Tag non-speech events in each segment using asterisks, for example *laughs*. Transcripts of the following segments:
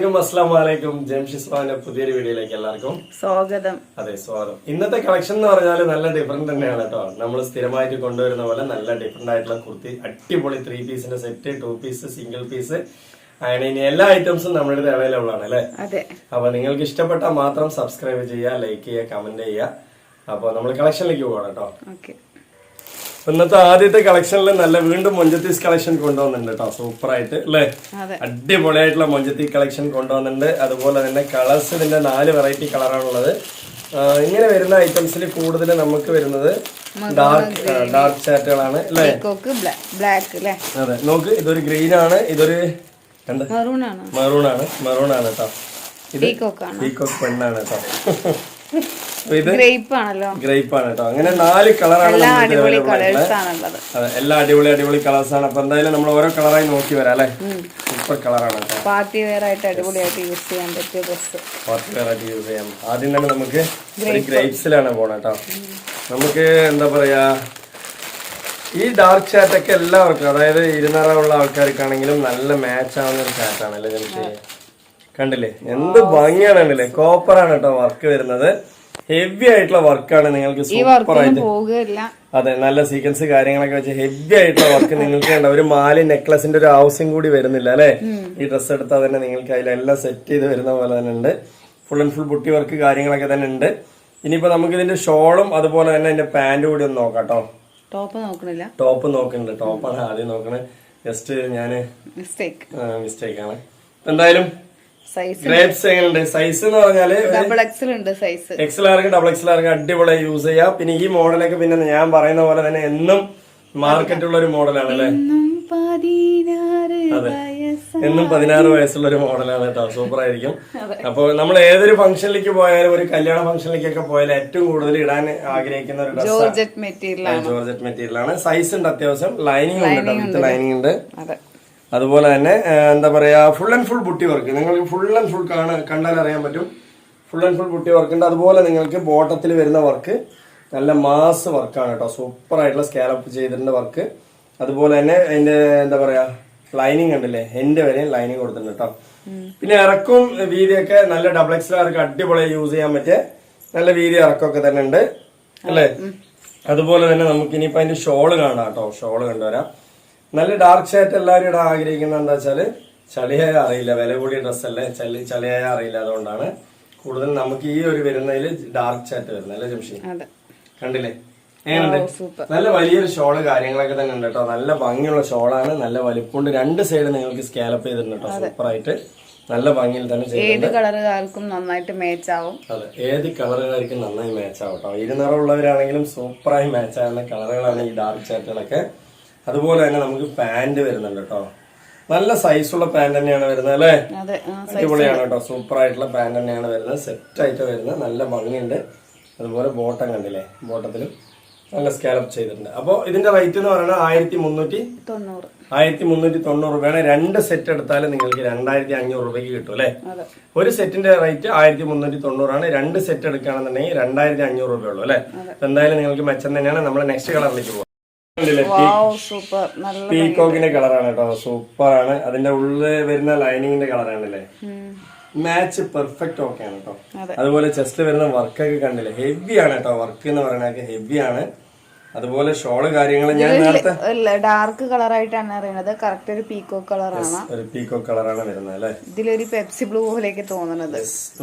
അസ്സാം വലൈക്കും ജംഷിസ്വാന്റെ പുതിയൊരു വീഡിയോയിലേക്ക് എല്ലാവർക്കും സ്വാഗതം. അതെ സ്വാഗതം. ഇന്നത്തെ കളക്ഷൻ എന്ന് പറഞ്ഞാൽ നല്ല ഡിഫറെന്റ് തന്നെയാണ് കേട്ടോ നമ്മൾ സ്ഥിരമായിട്ട് കൊണ്ടുവരുന്ന പോലെ നല്ല ഡിഫറെന്റ് ആയിട്ടുള്ള കുർത്തി അടിപൊളി ത്രീ പീസിന്റെ set two piece single piece അങ്ങനെ ഇനി എല്ലാ ഐറ്റംസും നമ്മുടെ അടുത്ത് അവൈലബിൾ ആണ് അല്ലേ? അപ്പൊ നിങ്ങൾക്ക് ഇഷ്ടപ്പെട്ടാൽ മാത്രം സബ്സ്ക്രൈബ് ചെയ്യുക ലൈക്ക് ചെയ്യുക കമന്റ് ചെയ്യുക. അപ്പൊ നമ്മൾ കളക്ഷനിലേക്ക് പോകണം കേട്ടോ ഓക്കെ ഇന്നത്തെ ആദ്യത്തെ കളക്ഷനിൽ നല്ല വീണ്ടും മൊഞ്ചത്തീസ് കളക്ഷൻ കൊണ്ടുവന്നിട്ടുണ്ട് കേട്ടോ സൂപ്പർ ആയിട്ട് അല്ലേ അടിപൊളിയായിട്ടുള്ള മൊഞ്ചത്തി കളക്ഷൻ കൊണ്ടുവന്നിട്ടുണ്ട്. അതുപോലെ തന്നെ കളേഴ്സ് ഇതിന്റെ നാല് വെറൈറ്റി കളറാണുള്ളത് ഇങ്ങനെ വരുന്ന ഐറ്റംസിൽ കൂടുതൽ നമുക്ക് വരുന്നത് ഡാർക്ക് ഡാർക്ക് ചാറ്റുകളാണ് അല്ലേ? ബ്ലാക്ക് അതെ. നോക്ക് ഇതൊരു ഗ്രീൻ ആണ്. ഇതൊരു മെറൂൺ ആണ്. മെറൂൺ ആണ്. കേട്ടോ ഇത് പെണ്ണാണ് കേട്ടോ *laughs* ഗ്രേപ്പ് ആണല്ലോ. ഗ്രേപ്പ് ആണ് കേട്ടോ അങ്ങനെ നാല് കളറാണ് എല്ലാ അടിപൊളി അടിപൊളി കളേഴ്സ് ആണ്. അപ്പൊ എന്തായാലും നമ്മൾ ഓരോ കളറായി നോക്കി വരാം അല്ലെ? സൂപ്പർ കളറാണ് പാർട്ടി വെയർ ആയിട്ട് അടിപൊളിയായിട്ട് യൂസ് ചെയ്യാൻ പറ്റിയ ഡ്രസ് പാർട്ടി ആയിട്ട് യൂസ് ചെയ്യാം. ആദ്യം തന്നെ നമുക്ക് ഗ്രേപ്സിലാണ് പോണ കേട്ടോ നമുക്ക് എന്താ പറയാ ഈ ഡാർക്ക് ചാറ്റൊക്കെ എല്ലാവർക്കും അതായത് ഇരുന്നറുള്ള ആൾക്കാർക്കാണെങ്കിലും നല്ല മാച്ച് ആവുന്ന ഒരു ചാറ്റാണ് അല്ലേ ജംഷി കണ്ടില്ലേ? എന്ത് ഭംഗിയാണ് കണ്ടില്ലേ കോപ്പർ ആണ് കേട്ടോ വർക്ക് വരുന്നത്. ഹെവി ആയിട്ടുള്ള വർക്കാണ് നിങ്ങൾക്ക് സൂപ്പർ ആയിട്ട്. അതെ നല്ല സീക്വൻസ് കാര്യങ്ങളൊക്കെ വെച്ച് ഹെവി ആയിട്ടുള്ള വർക്ക് നിങ്ങൾക്ക് വേണ്ട. ഒരു മാലി നെക്ലസിന്റെ ഒരു ആവശ്യം കൂടി വരുന്നില്ല അല്ലെ? ഈ ഡ്രസ്സ് എടുത്താൽ തന്നെ നിങ്ങൾക്ക് അതിലെല്ലാം സെറ്റ് ചെയ്ത് വരുന്ന പോലെ തന്നെ ഉണ്ട്. ഫുൾ ആൻഡ് ഫുൾ ബുട്ടി വർക്ക് കാര്യങ്ങളൊക്കെ തന്നെ ഉണ്ട്. ഇനിയിപ്പോ നമുക്ക് ഇതിന്റെ ഷോളും അതുപോലെ തന്നെ ഇതിന്റെ പാന്റ് കൂടി ഒന്ന് നോക്കാം കേട്ടോ. ടോപ്പ് നോക്കണില്ല. ടോപ്പ് നോക്കുന്നുണ്ട്. ടോപ്പാണ് ആദ്യം നോക്കണേ. ജസ്റ്റ് ഞാൻ മിസ്റ്റേക്ക് മിസ്റ്റേക്ക് ആണ്. എന്തായാലും സൈസ് ഗ്രേപ്സ് സൈസ് എന്ന് പറഞ്ഞാൽ ഡബിൾ എക്സൽ ഉണ്ട് സൈസ് എക്സൽ ആർക്ക് ഡബിൾ എക്സൽ ആർക്ക് അടിപൊളി യൂസ് ചെയ്യാം. പിന്നെ ഈ മോഡലൊക്കെ പിന്നെ ഞാൻ പറയുന്ന പോലെ തന്നെ എന്നും മാർക്കറ്റുള്ള ഒരു മോഡലാണ് അല്ലേ? അതെ. എന്നും പതിനാറ് വയസ്സുള്ള ഒരു മോഡലാണ് കേട്ടോ. സൂപ്പർ ആയിരിക്കും. അപ്പൊ അപ്പോൾ നമ്മൾ ഏതൊരു ഫംഗ്ഷനിലേക്ക് പോയാലും ഒരു കല്യാണ ഫംഗ്ഷനിലേക്കൊക്കെ പോയാലും ഏറ്റവും കൂടുതൽ ഇടാൻ ആഗ്രഹിക്കുന്ന ഒരു ഡ്രസ്സാണ് ജോർജറ്റ് മെറ്റീരിയൽ ആണ്. ജോർജറ്റ് മെറ്റീരിയൽ ആണ്. സൈസ് ഉണ്ട് അത്യാവശ്യം. ലൈനിങ് ഉണ്ട് വിത്ത് ലൈനിങ് ഉണ്ട്. അതുപോലെ തന്നെ എന്താ പറയുക ഫുൾ ആൻഡ് ഫുൾ ബുട്ടി വർക്ക് നിങ്ങൾക്ക് ഫുൾ ആൻഡ് ഫുൾ കാണ കണ്ടാൽ അറിയാൻ പറ്റും. ഫുൾ ആൻഡ് ഫുൾ ബുട്ടി വർക്ക് ഉണ്ട്. അതുപോലെ നിങ്ങൾക്ക് ബോട്ടത്തിൽ വരുന്ന വർക്ക് നല്ല മാസ് വർക്കാണ് കേട്ടോ. സൂപ്പറായിട്ടുള്ള സ്കാലപ്പ് ചെയ്തിട്ടുണ്ട് വർക്ക് അതുപോലെ തന്നെ അതിന്റെ എന്താ പറയാ ലൈനിങ് ഉണ്ടല്ലേ? എന്റെ വരെയും ലൈനിങ് കൊടുത്തിട്ടുണ്ട് കേട്ടോ. പിന്നെ ഇറക്കും വീതിയൊക്കെ നല്ല ഡബിൾ എക്സ് എക്സ്ലാർക്ക് അടിപൊളി യൂസ് ചെയ്യാൻ പറ്റിയ നല്ല വീതി ഇറക്കമൊക്കെ തന്നെ ഉണ്ട്. അല്ലേ? അതുപോലെ തന്നെ നമുക്ക് ഇനിയിപ്പോ അതിന്റെ ഷോൾ കാണാം കേട്ടോ. ഷോൾ കണ്ടുവരാം. നല്ല ഡാർക്ക് ഷർട്ട് എല്ലാവരും ഇടാൻ ആഗ്രഹിക്കുന്നത് എന്താ വെച്ചാൽ ചളിയായ അറിയില്ല വില കൂടിയ ഡ്രസ്സല്ലേ ചളി ചളിയായ അറിയില്ല. അതുകൊണ്ടാണ് കൂടുതൽ നമുക്ക് ഈ ഒരു വരുന്നതിൽ ഡാർക്ക് ഷർട്ട് വരുന്നത് അല്ലേ ജംഷി കണ്ടില്ലേ? എങ്ങനെയുണ്ട്? നല്ല വലിയൊരു ഷോൾ കാര്യങ്ങളൊക്കെ തന്നെ ഉണ്ട് കേട്ടോ. നല്ല ഭംഗിയുള്ള ഷോളാണ് നല്ല വലിപ്പമുണ്ട് രണ്ട് സൈഡ് നിങ്ങൾക്ക് സ്കാലപ്പ് ചെയ്തിട്ടുണ്ട് കേട്ടോ. സൂപ്പർ ആയിട്ട് നല്ല ഭംഗിയിൽ തന്നെ ഏത് കളറുകാർക്കും നന്നായിട്ട് മാച്ച് ആവും. അതെ. ഏത് കളറുകാർക്കും നന്നായി മാച്ച് ആവും കേട്ടോ. ഇരുനിറമുള്ളവരാണെങ്കിലും സൂപ്പറായി മാച്ച് ആവുന്ന കളറുകളാണ് ഈ ഡാർക്ക് ഷർട്ടുകളൊക്കെ അതുപോലെ തന്നെ നമുക്ക് പാന്റ് വരുന്നുണ്ട് കേട്ടോ നല്ല സൈസുള്ള പാന്റ് തന്നെയാണ് വരുന്നത് അല്ലേ? അടിപൊളിയാണ് കേട്ടോ സൂപ്പർ ആയിട്ടുള്ള പാന്റ് തന്നെയാണ് വരുന്നത്. സെറ്റ് ആയിട്ട് വരുന്നത്. നല്ല ഭംഗിയുണ്ട്. അതുപോലെ ബോട്ടം കണ്ടില്ലേ? ബോട്ടത്തിലും നല്ല സ്കാലപ്പ് ചെയ്തിട്ടുണ്ട്. അപ്പോൾ ഇതിന്റെ റേറ്റ് എന്ന് പറയുന്നത് ആയിരത്തി മുന്നൂറ്റി തൊണ്ണൂറ്. ആയിരത്തി മുന്നൂറ്റി തൊണ്ണൂറ് രൂപയാണ്. രണ്ട് സെറ്റ് എടുത്താൽ നിങ്ങൾക്ക് രണ്ടായിരത്തി അഞ്ഞൂറ് രൂപയ്ക്ക് കിട്ടും അല്ലേ? ഒരു സെറ്റിന്റെ റേറ്റ് ആയിരത്തി മുന്നൂറ്റി തൊണ്ണൂറാണ് രണ്ട് സെറ്റ് എടുക്കുകയാണെന്നുണ്ടെങ്കിൽ രണ്ടായിരത്തി അഞ്ഞൂറ് രൂപയുള്ളൂ അല്ലേ? എന്തായാലും നിങ്ങൾക്ക് മെച്ചം തന്നെയാണ്. നമ്മൾ നെക്സ്റ്റ് കളറിലേക്ക് പോകും സൂപ്പർ നല്ല പീകോക്കിന്റെ കളറാണ് കേട്ടോ. സൂപ്പർ ആണ് അതിന്റെ ഉള്ളിൽ വരുന്ന ലൈനിങ്ങിന്റെ കളറാണല്ലേ? അല്ലേ മാച്ച് പെർഫെക്റ്റ് ഓക്കെ ആണ് കേട്ടോ. അതുപോലെ ചെസ്റ്റ് വരുന്ന വർക്കൊക്കെ കണ്ടില്ലേ? ഹെവി ആണ് കേട്ടോ. വർക്ക് എന്ന് പറയുന്നത് ഹെവി ആണ്. അതുപോലെ ഷോൾ കാര്യങ്ങൾ ഞാൻ നേരത്തെ ഡാർക്ക് കളറായിട്ടാണ് അറിയണത്. കറക്റ്റ് ഒരു പീക്കോ കളറാണ് ഒരു പീകോ കളറാണ് വരുന്നത് അല്ലേ? ഇതിലൊരു പെപ്സി ബ്ലൂ പോലെയൊക്കെ തോന്നുന്നത്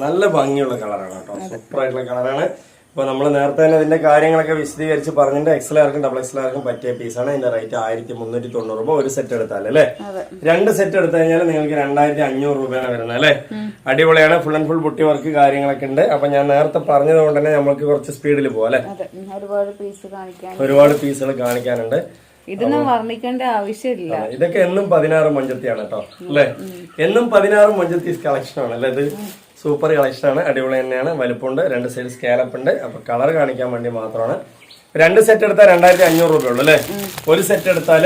നല്ല ഭംഗിയുള്ള കളറാണ് കേട്ടോ. സൂപ്പർ ആയിട്ടുള്ള കളറാണ് ഇപ്പൊ നമ്മൾ നേരത്തെ തന്നെ ഇതിന്റെ കാര്യങ്ങളൊക്കെ വിശദീകരിച്ച് പറഞ്ഞിട്ട് എക്സൽ ആർക്കും ഡബിൾ എക്സൽ ആർക്കും പറ്റിയ പീസാണ് ഇതിന്റെ റേറ്റ് ആയിരത്തി മുന്നൂറ്റി തൊണ്ണൂറ് രൂപ ഒരു സെറ്റ് എടുത്താൽ അല്ലേ? രണ്ട് സെറ്റ് എടുത്തു കഴിഞ്ഞാൽ നിങ്ങൾക്ക് രണ്ടായിരത്തി അഞ്ഞൂറ് രൂപയാണ് വരുന്നത് അല്ലേ? അടിപൊളിയാണ്. ഫുൾ ആൻഡ് ഫുൾ പൊട്ടി വർക്ക് കാര്യങ്ങളൊക്കെ ഉണ്ട്. അപ്പൊ ഞാൻ നേരത്തെ പറഞ്ഞത് കൊണ്ട് തന്നെ നമുക്ക് കുറച്ച് സ്പീഡിൽ പോകാം അല്ലേ? ഒരുപാട് പീസുകൾ കാണിക്കാനുണ്ട്. ഇതൊന്നും വർണിക്കേണ്ട ആവശ്യമില്ല. ഇതൊക്കെ എന്നും പതിനാറ് മഞ്ചത്തിയാണ് കേട്ടോ അല്ലേ? എന്നും പതിനാറ് മഞ്ചത്തി കളക്ഷൻ ആണ് അല്ലേ ഇത്? സൂപ്പർ കളക്ഷനാണ് ആണ് അടിപൊളി തന്നെയാണ്. വലുപ്പമുണ്ട് രണ്ട് സൈഡ് സ്കാലപ്പ് ഉണ്ട്. അപ്പൊ കളർ കാണിക്കാൻ വേണ്ടി മാത്രമാണ്. രണ്ട് സെറ്റ് എടുത്താൽ രണ്ടായിരത്തി അഞ്ഞൂറ് രൂപയുള്ളൂ അല്ലേ? ഒരു സെറ്റ് എടുത്താൽ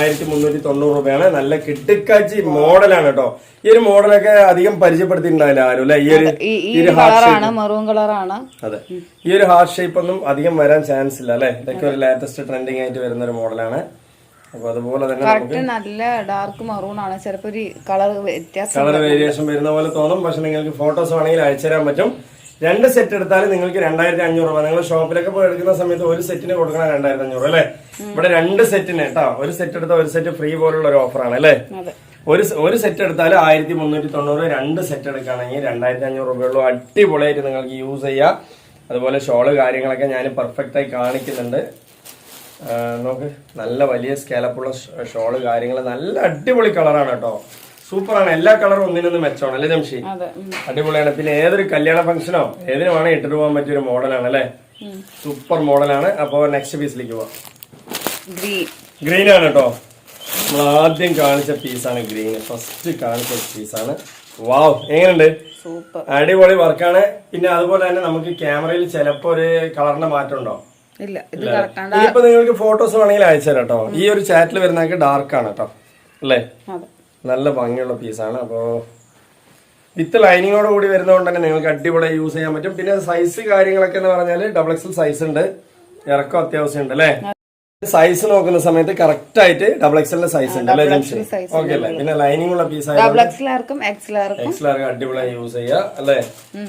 ആയിരത്തി മുന്നൂറ്റി തൊണ്ണൂറ് രൂപയാണ്. നല്ല കിട്ടിക്കാച്ചി മോഡലാണ് കേട്ടോ. ഈ ഒരു മോഡലൊക്കെ അധികം പരിചയപ്പെടുത്തിയിട്ടുണ്ടാവില്ല ആരും അല്ലെ? ഈ ഒരു ഈ ഒരു കളറാണ് അതെ. ഈ ഒരു ഹാർട്ട് ഷേപ്പ് ഒന്നും അധികം വരാൻ ചാൻസ് ഇല്ല അല്ലെ? ഇതൊക്കെ ഒരു ലേറ്റസ്റ്റ് ട്രെൻഡിങ് ആയിട്ട് വരുന്ന ഒരു മോഡലാണ്. അതുപോലെ തന്നെ കറക്റ്റ് നല്ല ഡാർക്ക് മറൂൺ ആണ്. ചിലപ്പോ ഒരു കളർ വ്യത്യാസം കളർ വേരിയേഷൻ വരുന്ന പോലെ തോന്നും. പക്ഷെ നിങ്ങൾക്ക് ഫോട്ടോസ് വേണമെങ്കിൽ അയച്ചു തരാൻ പറ്റും. രണ്ട് സെറ്റ് എടുത്താൽ നിങ്ങൾക്ക് രണ്ടായിരത്തി അഞ്ഞൂറ് രൂപ. നിങ്ങൾ ഷോപ്പിലൊക്കെ പോയി എടുക്കുന്ന സമയത്ത് ഒരു സെറ്റിന് കൊടുക്കണം രണ്ടായിരത്തി അഞ്ഞൂറ് അല്ലേ? ഇവിടെ രണ്ട് സെറ്റിന് കേട്ടോ. ഒരു സെറ്റ് എടുത്താൽ ഒരു സെറ്റ് ഫ്രീ പോലുള്ള ഒരു ഓഫറാണ് അല്ലേ? ഒരു ഒരു സെറ്റ് എടുത്താൽ ആയിരത്തി മുന്നൂറ്റി തൊണ്ണൂറ് രണ്ട് സെറ്റ് എടുക്കുകയാണെങ്കിൽ രണ്ടായിരത്തി അഞ്ഞൂറ് രൂപയുള്ളൂ അടിപൊളിയായിട്ട് നിങ്ങൾക്ക് യൂസ് ചെയ്യാം. അതുപോലെ ഷോൾ കാര്യങ്ങളൊക്കെ ഞാൻ പെർഫെക്റ്റ് ആയി കാണിക്കുന്നുണ്ട്. നോക്ക് നല്ല വലിയ സ്കാലപ്പുള്ള ഷോൾ കാര്യങ്ങൾ നല്ല അടിപൊളി കളറാണ് കേട്ടോ. സൂപ്പറാണ്. എല്ലാ കളറും ഒന്നിനൊന്ന് മെച്ചമാണ് അല്ലേ ജംഷി. അടിപൊളിയാണ്. പിന്നെ ഏതൊരു കല്യാണ ഫംഗ്ഷനോ ഏതിനു വേണേ ഇട്ടിട്ട് പോകാൻ പറ്റിയ ഒരു മോഡലാണ് അല്ലേ? സൂപ്പർ മോഡലാണ് അപ്പോ നെക്സ്റ്റ് പീസിലേക്ക് പോവാം. ഗ്രീൻ ആണ് കേട്ടോ. നമ്മൾ ആദ്യം കാണിച്ച പീസാണ് ഗ്രീൻ ഫസ്റ്റ് കാണിച്ച പീസാണ് വാവ് എങ്ങനെയുണ്ട്? അടിപൊളി വർക്കാണ് പിന്നെ അതുപോലെ തന്നെ നമുക്ക് ക്യാമറയിൽ ചിലപ്പോ ഒരു കളറിന്റെ മാറ്റം ഉണ്ടോ? ഇല്ല ഇത് ഇനിയിപ്പോ നിങ്ങൾക്ക് ഫോട്ടോസ് വേണമെങ്കിൽ അയച്ചു തരാം കേട്ടോ. ഈ ഒരു ചാറ്റിൽ വരുന്നതൊക്കെ ഡാർക്ക് ആണ് കേട്ടോ. അല്ലേ? നല്ല ഭംഗിയുള്ള പീസാണ് അപ്പോ വിത്ത് ലൈനിങ്ങോട് കൂടി വരുന്നതുകൊണ്ട് തന്നെ നിങ്ങൾക്ക് അടിപൊളി യൂസ് ചെയ്യാൻ പറ്റും. പിന്നെ സൈസ് കാര്യങ്ങളൊക്കെ എന്ന് പറഞ്ഞാൽ ഡബിൾ എക്സൽ സൈസ് ഉണ്ട്. ഇറക്കം അത്യാവശ്യം ഉണ്ട് അല്ലേ സൈസ് നോക്കുന്ന സമയത്ത് കറക്റ്റ് ആയിട്ട് ഡബിൾ എക്സലിന്റെ സൈസ് ഉണ്ട് അല്ലേ ജംഷൻ ഓക്കെ അല്ലേ? പിന്നെ ലൈനിങ് ഉള്ള പീസ് എക്സലാർക്കും അടിപൊളിയായി യൂസ് ചെയ്യുക അല്ലേ?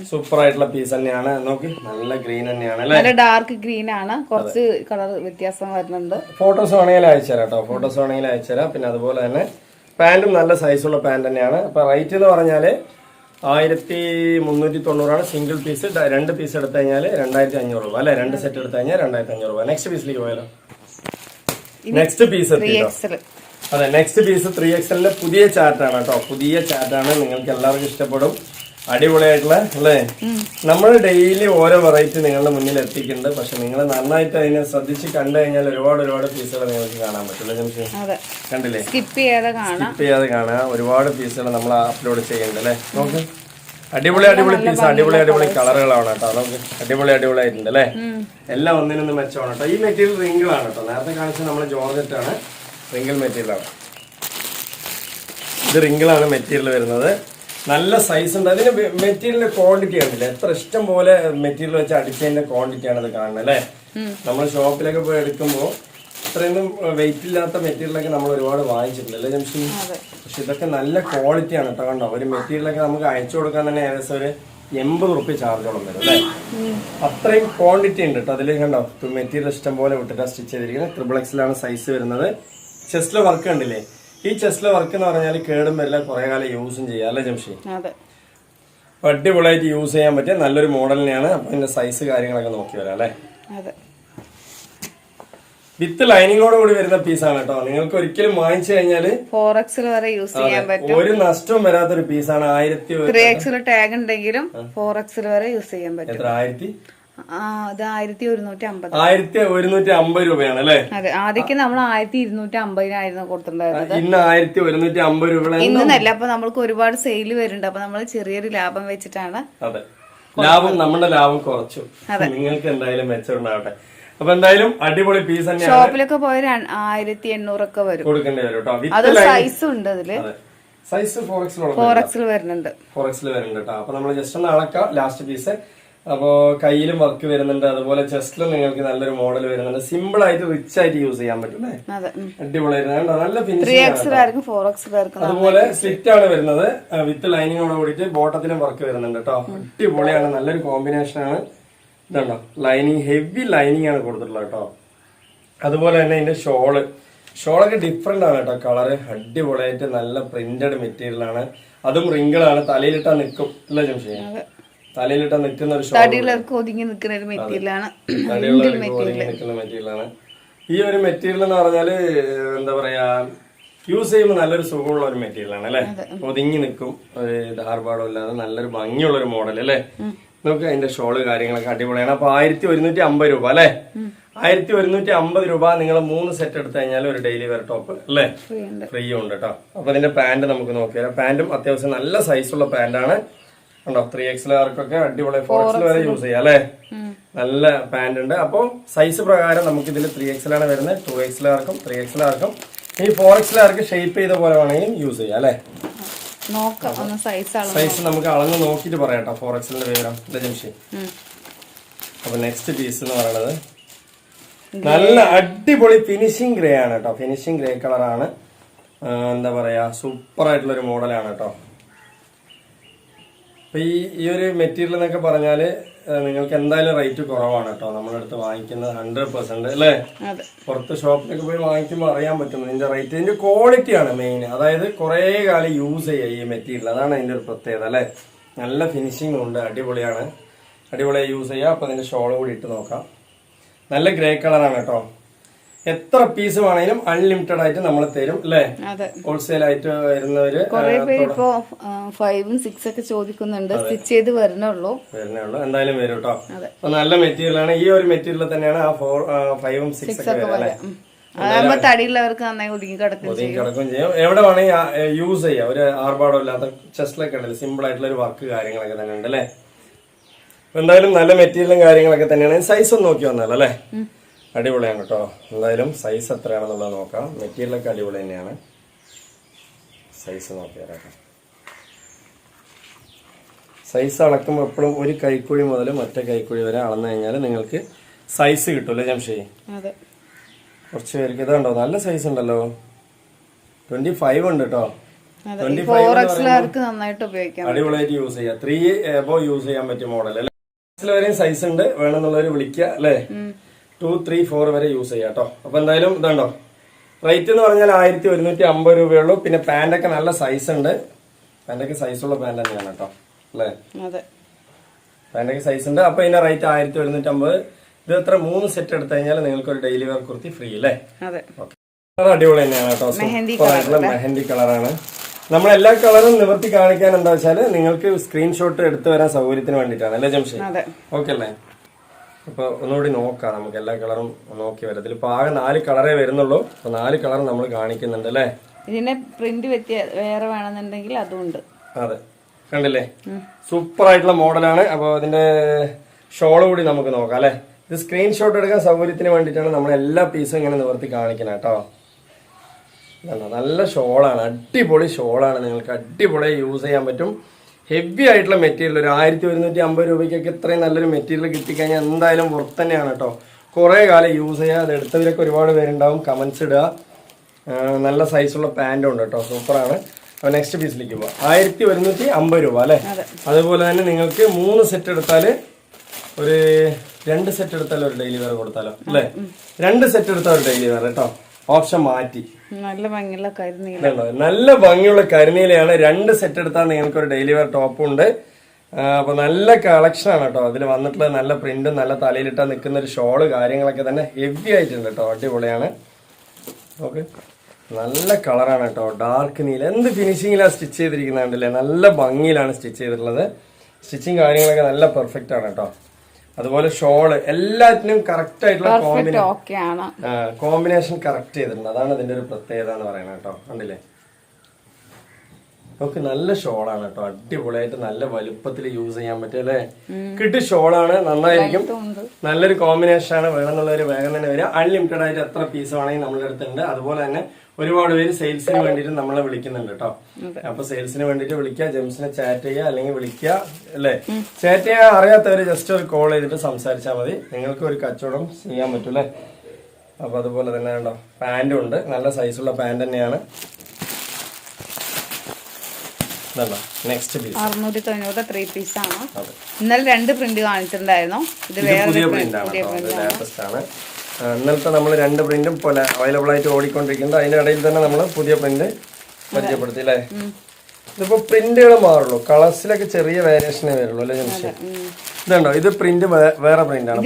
സൂപ്പർ ആയിട്ടുള്ള പീസ് തന്നെയാണ്. നോക്കി നല്ല ഗ്രീൻ തന്നെയാണ് അല്ലേ? ഡാർക്ക് ഗ്രീൻ ആണ്. കുറച്ച് കളർ വ്യത്യാസം വരുന്നുണ്ട്. ഫോട്ടോസ് വേണമെങ്കിൽ അയച്ചു തരാം കേട്ടോ ഫോട്ടോസ് വേണമെങ്കിൽ അയച്ചു തരാം. പിന്നെ അതുപോലെ തന്നെ പാന്റും നല്ല സൈസുള്ള പാന്റ് തന്നെയാണ്. അപ്പൊ റേറ്റ് എന്ന് പറഞ്ഞാൽ ആയിരത്തി മുന്നൂറ്റി തൊണ്ണൂറാണ് സിംഗിൾ പീസ് രണ്ട് പീസ് എടുത്തു കഴിഞ്ഞാൽ രണ്ടായിരത്തി അഞ്ഞൂറ് രൂപ അല്ലെ? രണ്ട് സെറ്റ് എടുത്തു കഴിഞ്ഞാൽ രണ്ടായിരത്തി അഞ്ഞൂറ് രൂപ നെക്സ്റ്റ് പീസിലേക്ക് പോയാലോ? നെക്സ്റ്റ് പീസ് അതെ നെക്സ്റ്റ് പീസ് ത്രീ എക്സലിന്റെ പുതിയ ചാറ്റാണ് കേട്ടോ. പുതിയ ചാറ്റാണ് നിങ്ങൾക്ക് എല്ലാവർക്കും ഇഷ്ടപ്പെടും. അടിപൊളിയായിട്ടുള്ള അല്ലേ? നമ്മൾ ഡെയിലി ഓരോ വെറൈറ്റി നിങ്ങളുടെ മുന്നിൽ എത്തിക്കുന്നുണ്ട്. പക്ഷെ നിങ്ങൾ നന്നായിട്ട് അതിനെ ശ്രദ്ധിച്ച് കണ്ടു കഴിഞ്ഞാൽ ഒരുപാട് ഒരുപാട് പീസുകൾ നിങ്ങൾക്ക് കാണാൻ പറ്റില്ല കണ്ടില്ലേ? സ്കിപ്പ് ചെയ്യാതെ കാണാം. സ്കിപ്പ് ചെയ്യാതെ കാണാം ഒരുപാട് പീസുകൾ നമ്മൾ അപ്ലോഡ് ചെയ്യുന്നുണ്ട് അല്ലേ നോക്ക്. അടിപൊളി അടിപൊളി പീസ് അടിപൊളി അടിപൊളി കളറുകളാണ് കേട്ടോ. നോക്ക് അടിപൊളി അടിപൊളി ആയിട്ടുണ്ട് അല്ലേ എല്ലാം ഒന്നിനൊന്ന് മെച്ചമാണ് കേട്ടോ. ഈ മെറ്റീരിയൽ റിങ്കിൾ ആണ് കേട്ടോ. നേരത്തെ കാണിച്ച നമ്മൾ ജോർജറ്റാണ് റിങ്കിൾ മെറ്റീരിയൽ ആണ്. ഇത് റിങ്കിൾ ആണ് മെറ്റീരിയൽ വരുന്നത്. നല്ല സൈസ് ഉണ്ട്. അതിന് മെറ്റീരിയലിന്റെ ക്വാണ്ടിറ്റി ആണില്ല എത്ര ഇഷ്ടം പോലെ മെറ്റീരിയൽ വെച്ച് അടിച്ചതിന്റെ ക്വാണ്ടിറ്റി ആണ് ഇത് കാണുന്നത് അല്ലേ? നമ്മൾ ഷോപ്പിലൊക്കെ പോയി എടുക്കുമ്പോൾ ഇത്രയൊന്നും വെയിറ്റ് ഇല്ലാത്ത മെറ്റീരിയലൊക്കെ നമ്മൾ ഒരുപാട് വാങ്ങിച്ചിട്ടുണ്ട് അല്ലേ ജംഷി പക്ഷെ ഇതൊക്കെ നല്ല ക്വാളിറ്റി ആണ് കേട്ടോ കണ്ടോ? ഒരു മെറ്റീരിയലൊക്കെ നമുക്ക് അയച്ചു കൊടുക്കാൻ തന്നെ ഏകദേശം ഒരു എൺപത് റുപ്യ ചാർജോളം വരും അല്ലേ? അത്രയും ക്വാണ്ടിറ്റി ഉണ്ട് കേട്ടോ. അതിൽ കണ്ടോ മെറ്റീരിയൽ ഇഷ്ടം പോലെ വിട്ടിട്ട് സ്റ്റിച്ച് ചെയ്തിരിക്കുന്നത്. ട്രിപ്പിൾ എക്സിലാണ് സൈസ് വരുന്നത്. ചെസ്റ്റിലെ വർക്ക് ഉണ്ടല്ലേ ഈ ചെസ്റ്റിലെ വർക്ക് എന്ന് പറഞ്ഞാൽ കേടും വരില്ല കുറെ കാലം യൂസും ചെയ്യാം അല്ലേ ജംഷി അടിപൊളിയായിട്ട് യൂസ് ചെയ്യാൻ പറ്റിയ നല്ലൊരു മോഡലിനെയാണ് അപ്പൊ ഇതിന്റെ സൈസ് കാര്യങ്ങളൊക്കെ നോക്കി വരാം അല്ലേ? അതെ. വിത്ത് ലൈനിങ്ങോട് കൂടി വരുന്ന പീസാണ് കേട്ടോ. നിങ്ങൾക്ക് ഒരിക്കലും വാങ്ങിച്ചു കഴിഞ്ഞാൽ ഫോർ എക്സിൽ വരെ യൂസ് ചെയ്യാൻ പറ്റും. ഒരു നഷ്ടവും വരാത്തൊരു പീസാണ് ആയിരത്തി ത്രീ എക്സിൽ ടാഗ് ഉണ്ടെങ്കിലും ഫോർ എക്സിൽ വരെ യൂസ് ചെയ്യാൻ പറ്റും. എത്ര? ആയിരത്തി? ആയിരത്തി ഒരുന്നൂറ്റി അമ്പത് ആയിരത്തി ഒരുന്നൂറ്റി അമ്പത് രൂപയാണ് അല്ലേ? അതെ ആദ്യമൊക്കെ നമ്മൾ ആയിരത്തി ഇരുന്നൂറ്റി അമ്പതിനായിരുന്നു കൊടുത്തിട്ടുണ്ടായിരുന്നത് ഇന്ന് ആയിരത്തി ഒരുന്നൂറ്റി അമ്പത് രൂപ ഇന്നല്ല അപ്പൊ നമ്മൾക്ക് ഒരുപാട് സെയിൽ വരുന്നുണ്ട്. അപ്പൊ നമ്മൾ ചെറിയൊരു ലാഭം വെച്ചിട്ടാണ് അതെ. ലാഭം നമ്മുടെ ലാഭം കുറച്ചു. നിങ്ങൾക്ക് എന്തായാലും മെച്ചമുണ്ടാവട്ടെ. അപ്പൊ എന്തായാലും അടിപൊളി പീസ് തന്നെയാണ്. ഷോപ്പിലൊക്കെ പോയ ആയിരത്തി എണ്ണൂറൊക്കെ വരും. കൊടുക്കേണ്ടി വരും കേട്ടോ. അത് സൈസ് ഉണ്ട് അതിൽ. അതെ. സൈസ് ഫോറക്സിൽ ഫോർ എക്സിൽ വരുന്നുണ്ട്. ഫോറക്സിൽ വരുന്നുണ്ട് കേട്ടോ. അപ്പൊ നമ്മൾ ജസ്റ്റ് ഒന്ന് അളക്കാം ലാസ്റ്റ് പീസ് അപ്പോ കയ്യിലും വർക്ക് വരുന്നുണ്ട്. അതുപോലെ ചെസ്റ്റിലും നിങ്ങൾക്ക് നല്ലൊരു മോഡൽ വരുന്നുണ്ട്. സിമ്പിൾ ആയിട്ട് റിച്ച് ആയിട്ട് യൂസ് ചെയ്യാൻ പറ്റും അല്ലേ? അടിപൊളിയായിരുന്നു? നല്ല ഫിനിഷിംഗ് അതുപോലെ സ്ലിറ്റ് ആണ് വരുന്നത്. വിത്ത് ലൈനിങ്ങോട് കൂടിയിട്ട് ബോട്ടത്തിലും വർക്ക് വരുന്നുണ്ട് കേട്ടോ. അടിപൊളിയാണ്. നല്ലൊരു കോമ്പിനേഷൻ ആണ്. ഇതുണ്ടോ? ലൈനിങ് ഹെവി ലൈനിങ് ആണ് കൊടുത്തിട്ടുള്ളത് കേട്ടോ. അതുപോലെ തന്നെ ഇതിന്റെ ഷോൾ ഷോളൊക്കെ ഡിഫറെന്റ് ആണ് കേട്ടോ. കളറ് അടിപൊളിയായിട്ട് നല്ല പ്രിന്റഡ് മെറ്റീരിയൽ ആണ്. അതും റിങ്കിളാണ് തലയിലിട്ടാ നിൽക്കും ഇല്ല ചോദിച്ചു തലയിലിട്ടാ നിൽക്കുന്ന ഒരു ഷോൾ തടിയിലൊക്കെ ഒതുങ്ങി നിൽക്കുന്ന ഒരു മെറ്റീരിയലാണ് നിൽക്കുന്ന മെറ്റീരിയലാണ് ഈ ഒരു മെറ്റീരിയൽ എന്ന് പറഞ്ഞാൽ എന്താ പറയാ യൂസ് ചെയ്യുമ്പോൾ നല്ലൊരു സുഖമുള്ള ഒരു മെറ്റീരിയൽ ആണ് അല്ലെ? ഒതുങ്ങി നിൽക്കും ഒരു ധാർപാടും ഇല്ലാതെ നല്ലൊരു ഭംഗിയുള്ള ഒരു മോഡൽ അല്ലെ? നമുക്ക് അതിന്റെ ഷോൾ കാര്യങ്ങളൊക്കെ അടിപൊളിയാണ്. അപ്പൊ ആയിരത്തി ഒരുന്നൂറ്റി അമ്പത് രൂപ അല്ലെ? ആയിരത്തി ഒരുന്നൂറ്റി അമ്പത് രൂപ നിങ്ങൾ മൂന്ന് സെറ്റ് എടുത്തു കഴിഞ്ഞാൽ ഒരു ഡെയിലി വെയർ ടോപ്പ് അല്ലേ? ഫ്രീ ഉണ്ട് കേട്ടോ അപ്പൊ ഇതിന്റെ പാന്റ് നമുക്ക് നോക്കിയാൽ പാന്റും അത്യാവശ്യം നല്ല സൈസുള്ള പാന്റാണ് ഉണ്ടോ ത്രീ എക്സിലാർക്കൊക്കെ അടിപൊളി ഫോർ എക്സിൽ വരെ യൂസ് ചെയ്യാം അല്ലേ? നല്ല പാന്റ് ഉണ്ട്. അപ്പോൾ സൈസ് പ്രകാരം നമുക്ക് ഇതിൽ ത്രീ എക്സിലാണ് വരുന്നത്. ടു എക്സിലാർക്കും ത്രീ എക്സിലാർക്കും ഈ ഫോർ എക്സിലാർക്ക് ഷേപ്പ് ചെയ്ത പോലെ വേണമെങ്കിലും യൂസ് ചെയ്യാം അല്ലേ? നോക്കാം ഒന്ന് സൈസ് സൈസ് നമുക്ക് അളന്ന് നോക്കിട്ട് പറയാട്ടോ കേട്ടോ ഫോർ എക്സിലിന്റെ വിവരം ജംഷി അപ്പൊ നെക്സ്റ്റ് പീസ് എന്ന് പറയുന്നത് നല്ല അടിപൊളി ഫിനിഷിംഗ് ഗ്രേ ആണ് കേട്ടോ. ഫിനിഷിംഗ് ഗ്രേ കളറാണ് എന്താ പറയാ സൂപ്പർ ആയിട്ടുള്ള ഒരു മോഡലാണ് കേട്ടോ. അപ്പൊ ഈ ഈ ഒരു മെറ്റീരിയൽ എന്നൊക്കെ പറഞ്ഞാൽ നിങ്ങൾക്ക് എന്തായാലും റേറ്റ് കുറവാണ് കേട്ടോ. നമ്മുടെ അടുത്ത് വാങ്ങിക്കുന്നത് ഹൺഡ്രഡ് പെർസെന്റ് അല്ലേ? പുറത്ത് ഷോപ്പിലൊക്കെ പോയി വാങ്ങിക്കുമ്പോൾ അറിയാൻ പറ്റും ഇതിന്റെ റേറ്റ് ഇതിന്റെ ക്വാളിറ്റിയാണ് മെയിൻ അതായത് കുറേ കാലം യൂസ് ചെയ്യുക ഈ മെറ്റീരിയൽ അതാണ് അതിന്റെ ഒരു പ്രത്യേകത അല്ലേ? നല്ല ഫിനിഷിംഗ് ഉണ്ട് അടിപൊളിയാണ്. അടിപൊളിയായി യൂസ് ചെയ്യുക അപ്പൊ അതിന്റെ ഷോൾ കൂടി ഇട്ട് നോക്കാം. നല്ല ഗ്രേ കളറാണ് കേട്ടോ. എത്ര പീസ് വേണേലും അൺലിമിറ്റഡ് ആയിട്ട് നമ്മൾ തരും അല്ലേ ഹോൾസെയിൽ ആയിട്ട് വരുന്നവര് കുറെ പേര് ഇപ്പോ ഫൈവും സിക്സ് ഒക്കെ ചോദിക്കുന്നുണ്ട്. സ്റ്റിച്ച് ചെയ്ത് വരണുള്ളൂ വരണുള്ളൂ ഉള്ളൂ എന്തായാലും വരും കേട്ടോ. അപ്പൊ നല്ല മെറ്റീരിയൽ ആണ്. ഈ ഒരു മെറ്റീരിയൽ തന്നെയാണ് ആ ഫോർ ഫൈവും സിക്സ് ഒക്കെ വരും അല്ലേ ഉം. അതാകുമ്പോ തടിയുള്ളവർക്ക് നന്നായി ഒതുങ്ങി കിടക്കും ചെയ്യും. എവിടെ വേണമെങ്കിൽ യൂസ് ചെയ്യാം. ഒരു ആർഭാടം ഇല്ലാത്ത ചെസ്റ്റിലൊക്കെ ഉണ്ടല്ലോ സിമ്പിൾ ആയിട്ടുള്ള ഒരു വർക്ക് കാര്യങ്ങളൊക്കെ തന്നെ ഉണ്ട് അല്ലേ എന്തായാലും നല്ല മെറ്റീരിയലും കാര്യങ്ങളൊക്കെ തന്നെയാണ്. സൈസ് ഒന്ന് നോക്കി വന്നാലോ അല്ലേ അടിപൊളിയാണ് കേട്ടോ. എന്തായാലും സൈസ് എത്രയാണെന്നുള്ളത് നോക്കാം. മെറ്റീരിയലൊക്കെ അടിപൊളി തന്നെയാണ്. സൈസ് നോക്കി തരാം സൈസ് അളക്കുമ്പോൾ എപ്പോഴും ഒരു കൈക്കുഴി മുതൽ മറ്റേ കൈക്കുഴി വരെ അളന്നു കഴിഞ്ഞാൽ നിങ്ങൾക്ക് സൈസ് കിട്ടുമല്ലേ ജംഷി? കുറച്ച് പേർക്ക് ഇതുണ്ടോ നല്ല സൈസ് ഉണ്ടല്ലോ. ട്വന്റി ഫൈവ് ഉണ്ട് കേട്ടോ. ട്വന്റി ഫൈവ് അടിപൊളിയായിട്ട് യൂസ് ചെയ്യാം. ത്രീ എബോ യൂസ് ചെയ്യാൻ പറ്റിയ മോഡൽ അല്ലേ സൈസ് ഉണ്ട്. വേണമെന്നുള്ളവർ വിളിക്കുക അല്ലേ? ടു ത്രീ ഫോർ വരെ യൂസ് ചെയ്യാം കേട്ടോ അപ്പൊ എന്തായാലും ഇതുണ്ടോ? റേറ്റ് എന്ന് പറഞ്ഞാൽ ആയിരത്തി ഒരുന്നൂറ്റി അമ്പത് രൂപയുള്ളൂ. പിന്നെ പാന്റൊക്കെ നല്ല സൈസ് ഉണ്ട്. പാന്റൊക്കെ സൈസുള്ള പാന്റ് തന്നെയാണ് കേട്ടോ അല്ലേ? പാന്റൊക്കെ സൈസ് ഉണ്ട്. അപ്പോൾ ഇതിന്റെ റേറ്റ് ആയിരത്തി ഒരുന്നൂറ്റി അമ്പത് ഇത് എത്ര? മൂന്ന് സെറ്റ് എടുത്തു കഴിഞ്ഞാൽ നിങ്ങൾക്ക് ഒരു ഡെയിലി വെയർ കുർത്തി ഫ്രീ അല്ലേ? അതെ. കളർ അടിപൊളി തന്നെയാണ് കേട്ടോ മെഹന്തി കളറാണ് നമ്മൾ എല്ലാ കളറും നിവർത്തി കാണിക്കാൻ എന്താ വെച്ചാൽ നിങ്ങൾക്ക് സ്ക്രീൻഷോട്ട് എടുത്തു വരാൻ സൗകര്യത്തിന് വേണ്ടിയിട്ടാണ്. അല്ലേ ജംഷി? ഓക്കെ അല്ലേ? അപ്പൊ ഒന്നുകൂടി നോക്കാം. നമുക്ക് എല്ലാ കളറും നോക്കി വരാം. ഇപ്പൊ ആകെ നാല് കളറേ വരുന്നുള്ളൂ. അപ്പൊ നാല് കളർ നമ്മൾ കാണിക്കുന്നുണ്ട് അല്ലേ? ഇതിന്റെ പ്രിന്റ് വ്യത്യ വേറെ വേണമെന്നുണ്ടെങ്കിൽ അതും ഉണ്ട്. അതെ. കണ്ടില്ലേ? സൂപ്പർ ആയിട്ടുള്ള മോഡലാണ്. അപ്പോൾ അതിന്റെ ഷോൾ കൂടി നമുക്ക് നോക്കാം അല്ലേ? ഇത് സ്ക്രീൻഷോട്ട് എടുക്കാൻ സൗകര്യത്തിന് വേണ്ടിയിട്ടാണ് നമ്മൾ എല്ലാ പീസും ഇങ്ങനെ നിവർത്തി കാണിക്കണം കേട്ടോ. നല്ല ഷോളാണ്. അടിപൊളി ഷോളാണ്. നിങ്ങൾക്ക് അടിപൊളി യൂസ് ചെയ്യാൻ പറ്റും. ഹെവി ആയിട്ടുള്ള മെറ്റീരിയൽ ഒരു ആയിരത്തി ഒരുന്നൂറ്റി അമ്പത് രൂപയ്ക്കൊക്കെ ഇത്രയും നല്ലൊരു മെറ്റീരിയൽ കിട്ടിക്കഴിഞ്ഞാൽ എന്തായാലും പുറത്ത് തന്നെയാണ് കേട്ടോ കുറേ കാലം യൂസ് ചെയ്യുക അത് എടുത്തവരൊക്കെ ഒരുപാട് പേരുണ്ടാവും. കമൻസ് ഇടുക. നല്ല സൈസുള്ള പാന്റും ഉണ്ട് കേട്ടോ സൂപ്പറാണ് അപ്പോൾ നെക്സ്റ്റ് പീസിലേക്ക് പോവാം ആയിരത്തി ഒരുന്നൂറ്റി അമ്പത് രൂപ അല്ലേ? അതുപോലെ തന്നെ നിങ്ങൾക്ക് മൂന്ന് സെറ്റ് എടുത്താൽ ഒരു രണ്ട് സെറ്റ് എടുത്താൽ ഒരു ഡെയിലി വെയർ കൊടുത്താലോ? അല്ലേ? രണ്ട് സെറ്റ് എടുത്താൽ ഒരു ഡെയിലി വെയർ കേട്ടോ ഓപ്ഷൻ മാറ്റി. നല്ല ഭംഗിയുള്ള? നല്ല ഭംഗിയുള്ള കരിനീലയാണ്. രണ്ട് സെറ്റ് എടുത്താൽ നിങ്ങൾക്ക് ഒരു ഡെയിലി വെയർ ടോപ്പും ഉണ്ട് അപ്പൊ നല്ല കളക്ഷൻ ആണ് കേട്ടോ. അതിൽ വന്നിട്ടുള്ള നല്ല പ്രിന്റും നല്ല തലയിലിട്ടാ നിൽക്കുന്ന ഒരു ഷോൾ കാര്യങ്ങളൊക്കെ തന്നെ ഹെവി ആയിട്ടുണ്ട് കേട്ടോ. അടിപൊളിയാണ്. ഓക്കെ. നല്ല കളറാണ് കേട്ടോ. ഡാർക്ക് നീല. എന്ത് ഫിനിഷിങ്ങിലാണ് സ്റ്റിച്ച് ചെയ്തിരിക്കുന്നത് നല്ല ഭംഗിയിലാണ് സ്റ്റിച്ച് ചെയ്തിട്ടുള്ളത്. സ്റ്റിച്ചിങ് കാര്യങ്ങളൊക്കെ നല്ല പെർഫെക്റ്റ് ആണ് കേട്ടോ. അതുപോലെ ഷോൾ എല്ലാത്തിനും കറക്റ്റ് ആയിട്ടുള്ള കോമ്പിനേഷൻ കോമ്പിനേഷൻ കറക്റ്റ് ചെയ്തിട്ടുണ്ട്. അതാണ് ഇതിന്റെ ഒരു പ്രത്യേകത എന്ന് പറയുന്നത് കേട്ടോ. കണ്ടില്ലേ? നമുക്ക് നല്ല ഷോളാണ് കേട്ടോ. അടിപൊളിയായിട്ട് നല്ല വലുപ്പത്തിൽ യൂസ് ചെയ്യാൻ പറ്റും അല്ലേ? കിട്ടി ഷോളാണ്. നന്നായിരിക്കും. നല്ലൊരു കോമ്പിനേഷൻ ആണ്. വേണമെന്നുള്ളവർ വേഗം തന്നെ വരിക. അൺലിമിറ്റഡ് ആയിട്ട് എത്ര പീസ് വേണമെങ്കിൽ നമ്മുടെ അടുത്തുണ്ട്. അതുപോലെ തന്നെ ഒരുപാട് പേര് സെയിൽസിന് വേണ്ടിയിട്ട് നമ്മളെ വിളിക്കുന്നുണ്ട് കേട്ടോ. അപ്പൊ സെയിൽസിന് വേണ്ടിട്ട് വിളിക്കുക ജെംസിനെ ചാറ്റ് ചെയ്യുക അല്ലെങ്കിൽ വിളിക്കുക അല്ലേ? ചാറ്റ് ചെയ്യാൻ അറിയാത്തവര് ജസ്റ്റ് ഒരു കോൾ ചെയ്തിട്ട് സംസാരിച്ചാൽ മതി. നിങ്ങൾക്ക് ഒരു കച്ചവടം ചെയ്യാൻ പറ്റൂലേ അപ്പൊ അതുപോലെ തന്നെ ഉണ്ടോ പാന്റും ഉണ്ട്. നല്ല സൈസുള്ള പാന്റ് തന്നെയാണ്. പീസ് അറുന്നൂറ്റി തൊണ്ണൂറ് ത്രീ പീസ് ആണ്. ഇന്നലെ രണ്ട് പ്രിന്റ് കാണിച്ചിട്ടുണ്ടായിരുന്നു. ഇത് വേറെ പ്രിന്റ് ആണ്. ഇന്നലത്തെ നമ്മൾ രണ്ട് പ്രിന്റും പോലെ അവൈലബിൾ ആയിട്ട് ഓടിക്കൊണ്ടിരിക്കുന്നത് അതിന്റെ ഇടയിൽ തന്നെ നമ്മൾ പുതിയ പ്രിന്റ് പരിചയപ്പെടുത്തി അല്ലേ? ഇതിപ്പോ പ്രിന്റുകൾ മാറുള്ളൂ. കളേഴ്സിലൊക്കെ ചെറിയ വേരിയേഷനേ വരുള്ളൂ അല്ലേ ജംഷി? ഇതുണ്ടോ? ഇത് പ്രിന്റ് വേറെ പ്രിന്റ് ആണ്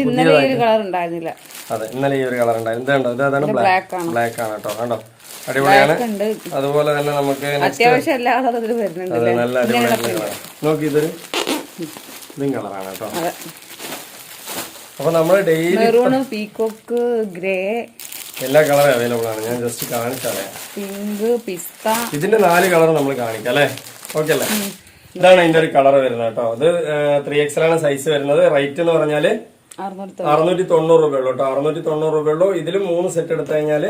അതെ ഇന്നലെ ഈ ഒരു കളർ ഉണ്ടായിരുന്നു. ഇതുണ്ടോ? ഇത് അതാണ് ബ്ലാക്ക് ബ്ലാക്ക് ആണ്. കേട്ടോ. കണ്ടോ? അടിപൊളിയാണ്. അതുപോലെ തന്നെ നമുക്ക് അതെ നല്ല അടിപൊളിയാണ് നോക്കി ഇതൊരു ഇതും കളറാണ് കേട്ടോ. അപ്പൊ നമ്മൾ ഡെയിലി മെറൂണ് പീക്കോക്ക് ഗ്രേ എല്ലാ കളറും അവൈലബിൾ ആണ്. ഞാൻ ജസ്റ്റ് കാണിച്ചാലേ പിങ്ക് പിസ്ത ഇതിന്റെ നാല് കളർ നമ്മൾ കാണിക്കാം അല്ലേ? ഓക്കെ അല്ലേ? ഇതാണ് ഇതിന്റെ ഒരു കളർ വരുന്നത് കേട്ടോ. അത് ത്രീ എക്സൽ ആണ് സൈസ് വരുന്നത്. റേറ്റ് എന്ന് പറഞ്ഞാൽ അറുന്നൂറ്റി തൊണ്ണൂറ് രൂപ ഉള്ളൂ കേട്ടോ. അറുന്നൂറ്റി തൊണ്ണൂറ് രൂപ ഉള്ളൂ. ഇതിൽ മൂന്ന് സെറ്റ് എടുത്തു കഴിഞ്ഞാൽ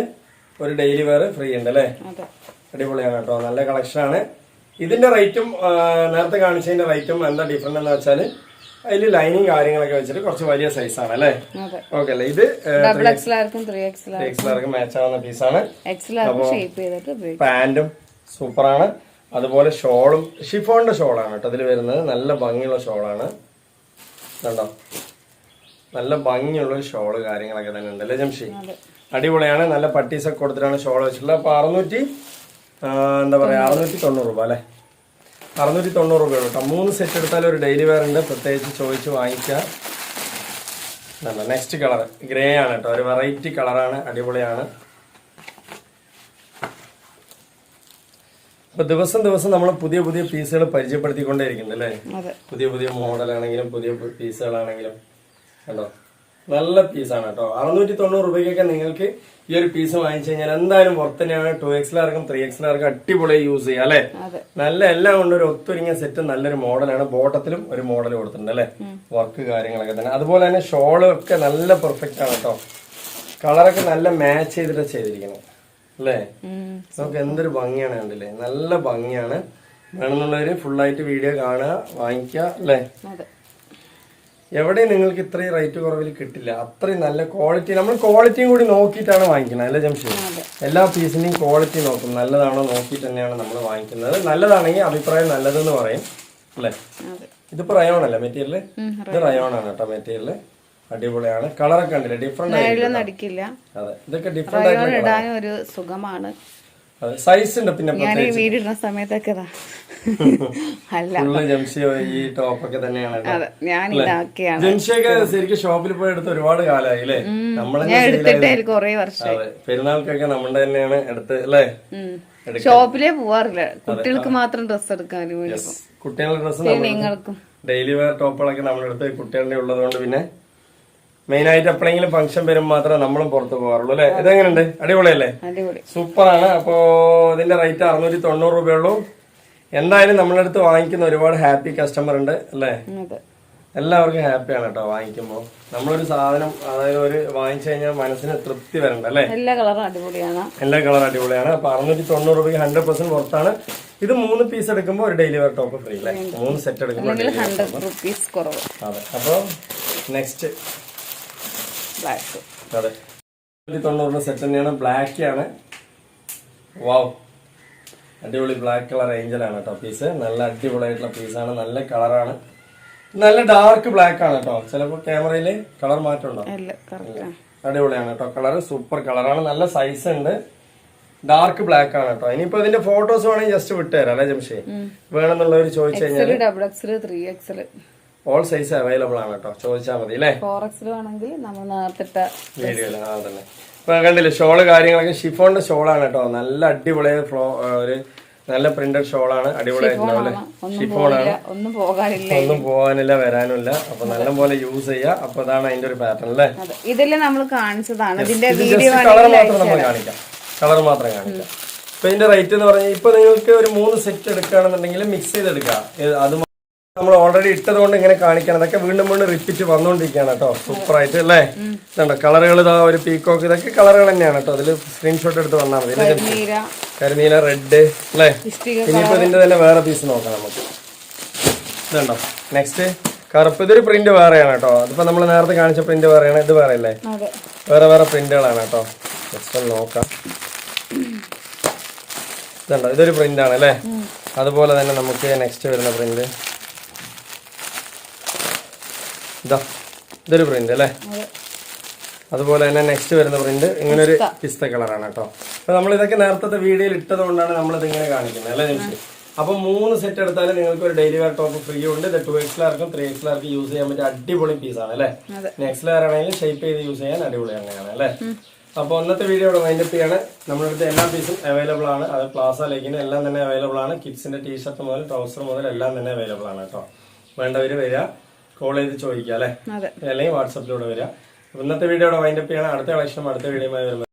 ഒരു ഡെയിലി വെയർ ഫ്രീ ഉണ്ട് അല്ലേ? അടിപൊളിയാണ് കേട്ടോ. നല്ല കളക്ഷൻ ആണ്. ഇതിന്റെ റേറ്റും നേരത്തെ കാണിച്ചതിന്റെ റേറ്റും എന്താ ഡിഫറെന്റ് എന്ന് വെച്ചാൽ അതിൽ ലൈനിങ് കാര്യങ്ങളൊക്കെ വെച്ചിട്ട് കുറച്ച് വലിയ സൈസ് ആണ് അല്ലേ? ഓക്കെ അല്ലേ? ഇത് എക്സ്ലാർക്ക് മാച്ച് ആവുന്ന പീസാണ് ആണ്. പാന്റും സൂപ്പറാണ് അതുപോലെ ഷോളും ഷിഫോണിന്റെ ഷോളാണ് കേട്ടോ അതിൽ വരുന്നത്. നല്ല ഭംഗിയുള്ള ഷോളാണ് കണ്ടോ? നല്ല ഭംഗിയുള്ള ഷോൾ കാര്യങ്ങളൊക്കെ തന്നെ ഉണ്ട് അല്ലേ ജംഷി? അടിപൊളിയാണ്. നല്ല പട്ടീസൊക്കെ കൊടുത്തിട്ടാണ് ഷോൾ വെച്ചിട്ടുള്ളത്. അപ്പൊ അറുന്നൂറ്റി എന്താ പറയാ അറുന്നൂറ്റി തൊണ്ണൂറ് രൂപ അല്ലേ? അറുന്നൂറ്റി തൊണ്ണൂറ് രൂപയാണ് കേട്ടോ. മൂന്ന് സെറ്റ് എടുത്താൽ ഒരു ഡെയിലി വെയർ ഉണ്ട്. പ്രത്യേകിച്ച് ചോദിച്ച് വാങ്ങിക്കാം നെക്സ്റ്റ് കളർ ഗ്രേ ആണ് കേട്ടോ. ഒരു വെറൈറ്റി കളറാണ് അടിപൊളിയാണ്. അപ്പൊ ദിവസം ദിവസം നമ്മൾ പുതിയ പുതിയ പീസുകൾ പരിചയപ്പെടുത്തിക്കൊണ്ടേയിരിക്കുന്നുണ്ട് അല്ലേ? പുതിയ പുതിയ മോഡലാണെങ്കിലും പുതിയ പീസുകളാണെങ്കിലും കണ്ടോ? നല്ല പീസാണ് കേട്ടോ. അറുന്നൂറ്റി തൊണ്ണൂറ് രൂപയ്ക്കൊക്കെ നിങ്ങൾക്ക് ഈ ഒരു പീസ് വാങ്ങിച്ചു കഴിഞ്ഞാൽ എന്തായാലും പുറത്ത് തന്നെയാണ്. ടു എക്സിലാർക്കും ത്രീ എക്സിലാർക്കും അടിപൊളി യൂസ് ചെയ്യാം അല്ലെ? നല്ല എല്ലാം കൊണ്ട് ഒരു ഒത്തൊരുങ്ങിയ സെറ്റ് നല്ലൊരു മോഡലാണ് ബോട്ടത്തിലും ഒരു മോഡൽ കൊടുത്തിട്ടുണ്ട് അല്ലെ? വർക്ക് കാര്യങ്ങളൊക്കെ തന്നെ. അതുപോലെ തന്നെ ഷോളും ഒക്കെ നല്ല പെർഫെക്റ്റ് ആണ് കേട്ടോ. കളറൊക്കെ നല്ല മാച്ച് ചെയ്തിട്ട് ചെയ്തിരിക്കുന്നത് അല്ലേ? നമുക്ക് എന്തൊരു ഭംഗിയാണ് കണ്ടില്ലേ? നല്ല ഭംഗിയാണ്. വേണമെന്നുള്ളവര് ഫുള്ളായിട്ട് വീഡിയോ കാണുക വാങ്ങിക്കുക അല്ലേ? എവിടെയും നിങ്ങൾക്ക് ഇത്രയും റേറ്റ് കുറവിൽ കിട്ടില്ല. അത്രയും നല്ല ക്വാളിറ്റി നമ്മൾ ക്വാളിറ്റിയും കൂടി നോക്കിയിട്ടാണ് വാങ്ങിക്കുന്നത് അല്ലേ ജംഷി എല്ലാ പീസിന്റെയും ക്വാളിറ്റി നോക്കും. നല്ലതാണോ നോക്കിയിട്ട് തന്നെയാണ് നമ്മൾ വാങ്ങിക്കുന്നത്. നല്ലതാണെങ്കിൽ അഭിപ്രായം നല്ലതെന്ന് പറയും അല്ലേ? ഇതിപ്പോ റയോൺ അല്ലേ മെറ്റീരിയൽ ഉം, ഇത് റയോൺ ആണ് കേട്ടോ മെറ്റീരിയൽ അടിപൊളിയാണ്. കളറൊക്കെ ഉണ്ടല്ലേ ഡിഫറെന്റ് അതെ. ഇതൊക്കെ ഡിഫറെന്റ് ആയിട്ട് ഒരു സുഖമാണ്. സൈസ് ഉണ്ട് പിന്നെ ഞാൻ ഈ സമയത്തൊക്കെ അല്ല. ഈ ടോപ്പൊക്കെ തന്നെയാണ് ഞാൻ ഇതാക്കിയാണ്. ജംഷിയൊക്കെ ശരിക്കും ഷോപ്പിൽ പോയി എടുത്ത് ഒരുപാട് കാലമായി അല്ലേ? നമ്മളെ കൊറേ വർഷം. പെരുന്നാൾക്കൊക്കെ നമ്മുടെ തന്നെയാണ് എടുത്ത് അല്ലേ? ഷോപ്പിലേ പോവാറില്ല. കുട്ടികൾക്ക് മാത്രം ഡ്രസ് എടുക്കാൻ. കുട്ടികളുടെ ഡ്രസ്സ് നമ്മൾ നിങ്ങൾക്കും. ഡെയിലി വെയർ ടോപ്പുകളൊക്കെ നമ്മളെടുത്ത് കുട്ടികളുടെ ഉള്ളതുകൊണ്ട് പിന്നെ മെയിൻ ആയിട്ട് എപ്പോഴെങ്കിലും ഫംഗ്ഷൻ വരും മാത്രമേ നമ്മളും പുറത്ത് പോകാറുള്ളൂ അല്ലെ? ഇതെങ്ങനെയുണ്ട്? അടിപൊളിയല്ലേ? അടിപൊളി. സൂപ്പറാണ്. അപ്പോ ഇതിന്റെ റേറ്റ് അറുന്നൂറ്റി തൊണ്ണൂറ് രൂപയുള്ളൂ എന്തായാലും നമ്മളെ അടുത്ത് വാങ്ങിക്കുന്ന ഒരുപാട് ഹാപ്പി കസ്റ്റമർ ഉണ്ട് അല്ലേ? എല്ലാവർക്കും ഹാപ്പിയാണ് കേട്ടോ വാങ്ങിക്കുമ്പോൾ നമ്മളൊരു സാധനം അതായത് ഒരു വാങ്ങിച്ചു കഴിഞ്ഞാൽ മനസ്സിന് തൃപ്തി വരണ്ട അല്ലേ? എല്ലാ കളറും അടിപൊളിയാണ്. എല്ലാ കളർ അടിപൊളിയാണ്. അപ്പൊ അറുന്നൂറ്റി തൊണ്ണൂറ് രൂപയ്ക്ക് ഹൺഡ്രഡ് പെർസെന്റ് പുറത്താണ് ഇത് മൂന്ന് പീസ് എടുക്കുമ്പോൾ ഒരു ഡെയിലി വെയർ ടോപ്പ് ഫ്രീ അല്ലേ മൂന്ന് സെറ്റ് എടുക്കുമ്പോൾ അതെ. അപ്പോൾ നെക്സ്റ്റ് ബ്ലാക്ക് അതെ. തൊണ്ണൂറിന് സെറ്റ് തന്നെയാണ്. ബ്ലാക്ക് ആണ്. വാവ് അടിപൊളി ബ്ലാക്ക് കളർ ഏഞ്ചലാണ് കേട്ടോ പീസ് നല്ല അടിപൊളിയായിട്ടുള്ള പീസാണ് നല്ല കളറാണ് നല്ല ഡാർക്ക് ബ്ലാക്ക് ആണ് കേട്ടോ ചിലപ്പോൾ ക്യാമറയിൽ കളർ മാറ്റം ഉണ്ടോ? അല്ല കറക്റ്റ് അടിപൊളിയാണ് കേട്ടോ കളർ സൂപ്പർ കളറാണ് നല്ല സൈസ് ഉണ്ട്. ഡാർക്ക് ബ്ലാക്ക് ആണ് കേട്ടോ ഇനിയിപ്പോ ഇതിന്റെ ഫോട്ടോസ് വേണമെങ്കിൽ ജസ്റ്റ് വിട്ടുതരാം അല്ലേ ജംഷേ? വേണമെന്നുള്ളവർ ചോദിച്ചു കഴിഞ്ഞാൽ ഓൾ സൈസ് അവൈലബിൾ ആണ് കേട്ടോ ചോദിച്ചാൽ മതി അല്ലേ ആണെങ്കിൽ നമ്മൾ വീഡിയോ ഇപ്പൊ കണ്ടില്ലേ ഷോൾ കാര്യങ്ങളൊക്കെ ഷിഫോണിന്റെ ഷോളാണ് കേട്ടോ നല്ല അടിപൊളി ഫ്ലോ ഒരു നല്ല പ്രിന്റഡ് ഷോളാണ് അടിപൊളിയായിട്ടുണ്ടാവില്ലേ ഒന്നും ഷിഫോണാണ് ഒന്നും പോകാനില്ല. ഒന്നും പോകാനില്ല വരാനില്ല. അപ്പൊ നല്ലപോലെ യൂസ് ചെയ്യാ. അപ്പൊ അതാണ് അതിന്റെ ഒരു പാറ്റേൺ അല്ലേ ഇതെല്ലാം നമ്മൾ കാണിച്ചതാണ്. ഇതിന്റെ ഇത് വീഡിയോ കളർ മാത്രം നമ്മൾ കാണിക്കാം. കളർ മാത്രം കാണിക്കാം. ഇപ്പൊ ഇതിന്റെ റേറ്റ് എന്ന് പറഞ്ഞാൽ ഇപ്പൊ നിങ്ങൾക്ക് ഒരു മൂന്ന് സെറ്റ് എടുക്കുകയാണെന്നുണ്ടെങ്കിൽ മിക്സ് ചെയ്തെടുക്കാം. ഏ- അത് നമ്മൾ ഓൾറെഡി ഇട്ടത് കൊണ്ട് ഇങ്ങനെ കാണിക്കണം. ഇതൊക്കെ വീണ്ടും വീണ്ടും റിപ്പീറ്റ് വന്നുകൊണ്ടിരിക്കുകയാണ് കേട്ടോ. സൂപ്പർ ആയിട്ട് അല്ലേ? ഇതുണ്ടോ? കളറുകൾ ഇതാ ഒരു പീക്കോക്ക് ഇതൊക്കെ കളറുകൾ തന്നെയാണ് കേട്ടോ. അതിൽ സ്ക്രീൻഷോട്ട് എടുത്ത് വന്നാൽ മതി. കരിനീല. റെഡ് അല്ലേ? ഇനിയിപ്പോ ഇതിന്റെ തന്നെ വേറെ പീസ് നോക്കാം നമുക്ക്. ഇതുണ്ടോ? നെക്സ്റ്റ് കറുപ്പ്. ഇതൊരു പ്രിന്റ് വേറെയാണ് കേട്ടോ. അതിപ്പോ നമ്മൾ നേരത്തെ കാണിച്ച പ്രിന്റ് വേറെയാണ്. ഇത് വേറെ അല്ലേ വേറെ വേറെ പ്രിന്റുകളാണ് കേട്ടോ. നെക്സ്റ്റ് ഒന്ന് നോക്കാം. ഇതുണ്ടോ? ഇതൊരു പ്രിന്റ് ആണ് അല്ലേ? അതുപോലെ തന്നെ നമുക്ക് നെക്സ്റ്റ് വരുന്ന പ്രിന്റ് ഇതാ ഇതൊരു പ്രിന്റ് അല്ലേ? അതുപോലെ തന്നെ നെക്സ്റ്റ് വരുന്ന പ്രിന്റ് ഇങ്ങനെ ഒരു പിസ്ത കളറാണ് കേട്ടോ. അപ്പൊ നമ്മൾ ഇതൊക്കെ നേരത്തെ വീഡിയോയിൽ ഇട്ടത് കൊണ്ടാണ് നമ്മൾ ഇത് ഇങ്ങനെ കാണിക്കുന്നത് അല്ലേ ജംഷി? അപ്പൊ മൂന്ന് സെറ്റ് എടുത്താലും നിങ്ങൾക്ക് ഒരു ഡെയിലി വെയർ ടോപ്പ് ഫ്രീ ഉണ്ട്. ഇത് ടു എക്സിലാർക്കും ത്രീ എക്സിലാർക്കും യൂസ് ചെയ്യാൻ പറ്റിയ അടിപൊളി പീസാണ് അല്ലേ? നെക്സ്റ്റ് ലെയർ ആണെങ്കിലും ഷേപ്പ് ചെയ്ത് യൂസ് ചെയ്യാൻ അടിപൊളി അങ്ങനെയാണ് അല്ലേ? അപ്പോൾ ഇന്നത്തെ വീഡിയോ ഇവിടെ വൈൻഡപ്പ് ചെയ്യാണ്. നമ്മുടെ അടുത്ത് എല്ലാ പീസും അവൈലബിൾ ആണ്. അത് പ്ലാസ ലേക്കിന് എല്ലാം തന്നെ അവൈലബിൾ ആണ്. കിഡ്സിന്റെ ടീഷർട്ട് മുതൽ ട്രൗസർ മുതൽ എല്ലാം തന്നെ അവൈലബിൾ ആണ് കേട്ടോ. വേണ്ടവര് വരിക. കോൾ ചെയ്ത് ചോദിക്കുക അല്ലെ അല്ലെങ്കിൽ വാട്സപ്പിലൂടെ വരിക ഇന്നത്തെ വീഡിയോ ഇവിടെ വൈൻഡപ്പ് ചെയ്യണം. അടുത്ത കളക്ഷനും അടുത്ത വീഡിയോ വരുന്നത്